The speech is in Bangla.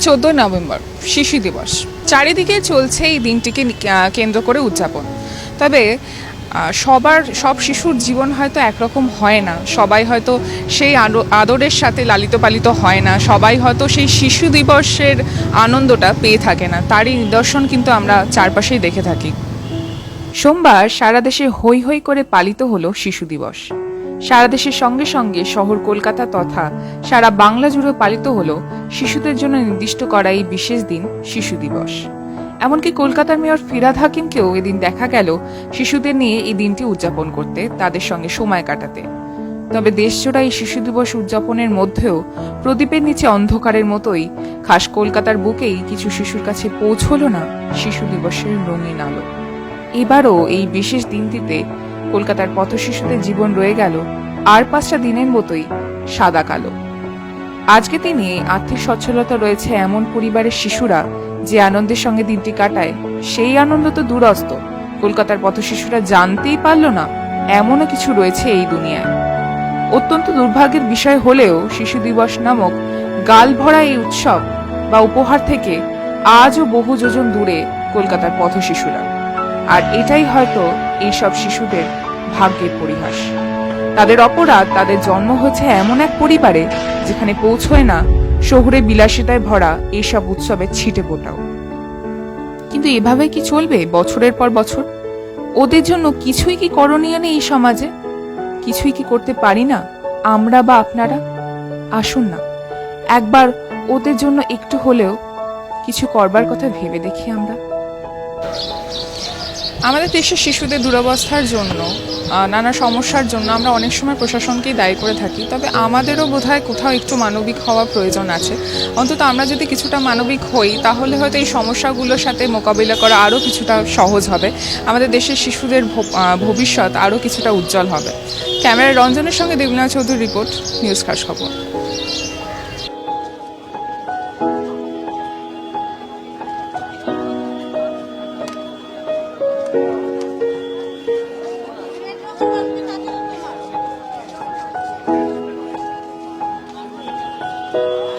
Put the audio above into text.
আজ নভেম্বর, শিশু দিবস। চারিদিকে চলছে এই দিনটিকে কেন্দ্র করে উদযাপন। তবে সবার, সব শিশুর জীবন হয়তো একরকম হয় না। সবাই হয়তো সেই আদো- আদরের সাথে লালিত পালিত হয় না। সবাই হয়তো সেই শিশু দিবসের আনন্দটা পেয়ে থাকে না। তারই নিদর্শন কিন্তু আমরা চারপাশেই দেখে থাকি। সোমবার সারা দেশে হৈ হৈ করে পালিত হলো শিশু দিবস। সারা দেশের সঙ্গে সঙ্গে শহর কলকাতা তথা সারা বাংলা জুড়ে পালিত হলো শিশুদের জন্য নির্দিষ্ট করা এই বিশেষ দিন শিশু দিবস। এমনকি কলকাতার মেয়র ফিরাদ হাকিমকেও এদিন দেখা গেল শিশুদের নিয়ে এই দিনটি উদযাপন করতে, তাদের সঙ্গে সময় কাটাতে। তবে দেশজোড়া এই শিশু দিবস উদযাপনের মধ্যেও প্রদীপের নিচে অন্ধকারের মতোই খাস কলকাতার বুকেই কিছু শিশুর কাছে পৌঁছলো না শিশু দিবসের রঙিন আলো। এবারও এই বিশেষ দিনটিতে কলকাতার পথ শিশুদের জীবন রয়ে গেল আর পাঁচটা দিনের মতোই সাদা কালো। আজকে তিনি আর্থিক সচ্ছলতা রয়েছে এমন পরিবারের শিশুরা যে আনন্দের সঙ্গে দিনটি কাটায়। সেই আনন্দ তো দূরস্ত। কলকাতার পথ শিশুরা জানতেই পারল না এমনও কিছু রয়েছে এই দুনিয়ায়। অত্যন্ত দুর্ভাগ্যের বিষয় হলেও শিশু দিবস নামক গাল ভরা এই উৎসব বা উপহার থেকে আজও বহু যোজন দূরে কলকাতার পথ শিশুরা আর এটাই হয়তো এইসব শিশুদের ভাগ্যের পরিহাস। তাদের অপরাধ, তাদের জন্ম হয়েছে এমন এক পরিবারে যেখানে পৌঁছয় না শহুরে বিলাসিতায় ভরা এইসব উৎসবের ছিটে ফোটাও। কিন্তু এভাবে কি চলবে বছরের পর বছর? ওদের জন্য কিছুই কি করণীয় নেই এই সমাজে? কিছুই কি করতে পারি না আমরা বা আপনারা? আসুন না, একবার ওদের জন্য একটু হলেও কিছু করবার কথা ভেবে দেখি আমরা। আমাদের দেশের শিশুদের দুরবস্থার জন্য নানা সমস্যার জন্য আমরা অনেক সময় প্রশাসনকেই দায়ী করে থাকি। তবে আমাদেরও বোধহয় কোথাও একটু মানবিক হওয়া প্রয়োজন আছে। অন্তত আমরা যদি কিছুটা মানবিক হই, তাহলে হয়তো এই সমস্যাগুলোর সাথে মোকাবিলা করা আরও কিছুটা সহজ হবে। আমাদের দেশের শিশুদের ভবিষ্যৎ আরও কিছুটা উজ্জ্বল হবে। ক্যামেরায় রঞ্জনের সঙ্গে দেবনা চৌধুরী রিপোর্ট, নিউজ খাস খবর। Thank you.